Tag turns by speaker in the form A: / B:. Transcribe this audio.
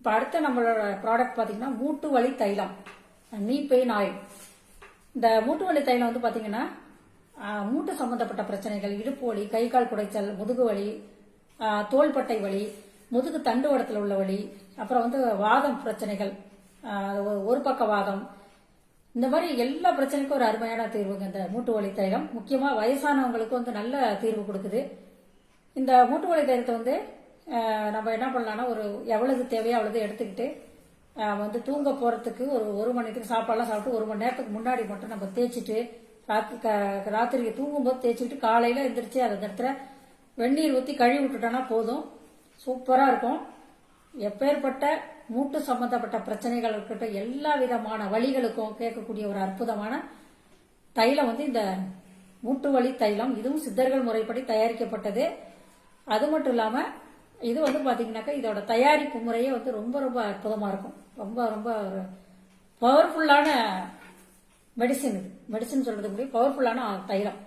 A: இப்போ அடுத்த நம்மளோட ப்ராடக்ட் பார்த்தீங்கன்னா மூட்டு வலி தைலம். நீ பெயின் ஆயில் இந்த மூட்டு வலி தைலம் வந்து பார்த்தீங்கன்னா மூட்டு சம்பந்தப்பட்ட பிரச்சனைகள் இடுப்பு வலி கை கால் குடைச்சல் முதுகு வலி தோள்பட்டை வலி முதுகு தண்டுவடத்தில் உள்ள வலி அப்புறம் வந்து வாதம் பிரச்சனைகள் ஒரு- பக்க வாதம். இந்த மாதிரி எல்லா பிரச்சனைக்கும் ஒரு அருமையான தீர்வுங்க இந்த மூட்டு வலி தைலம். முக்கியமாக வயசானவங்களுக்கு வந்து நல்ல தீர்வு கொடுக்குது. இந்த மூட்டு வலி தைலத்தை வந்து நம்ம என்ன பண்ணலாம்னா ஒரு எவ்வளவு தேவையோ அவ்வளவு எடுத்துக்கிட்டு வந்து தூங்க போறதுக்கு ஒரு ஒரு மணி நேரத்துக்கு சாப்பாடுலாம் சாப்பிட்டு ஒரு மணி நேரத்துக்கு முன்னாடி மட்டும் நம்ம தேய்ச்சிட்டு ராத்திரி க- தூங்கும்போது தேய்ச்சிட்டு காலையில எந்திரிச்சு அந்த இடத்துல வெந்நீர் ஊற்றி கழுவி விட்டுட்டோன்னா போதும். சூப்பராக இருக்கும். எப்பேற்பட்ட மூட்டு சம்பந்தப்பட்ட பிரச்சனைகள் இருக்கட்டும் எல்லா விதமான வழிகளுக்கும் கேட்கக்கூடிய ஒரு அற்புதமான தைலம் வந்து இந்த மூட்டு வலி தைலம். இதுவும் சித்தர்கள் முறைப்படி தயாரிக்கப்பட்டது. அது மட்டும் இல்லாமல் இது வந்து பார்த்தீங்கன்னாக்கா இதோட தயாரிப்பு முறையே வந்து ரொம்ப ரொம்ப அற்புதமாக இருக்கும். ரொம்ப ரொம்ப ஒரு பவர்ஃபுல்லான மெடிசின் இது. மெடிசின் சொல்கிறது கூட பவர்ஃபுல்லான தைலம்.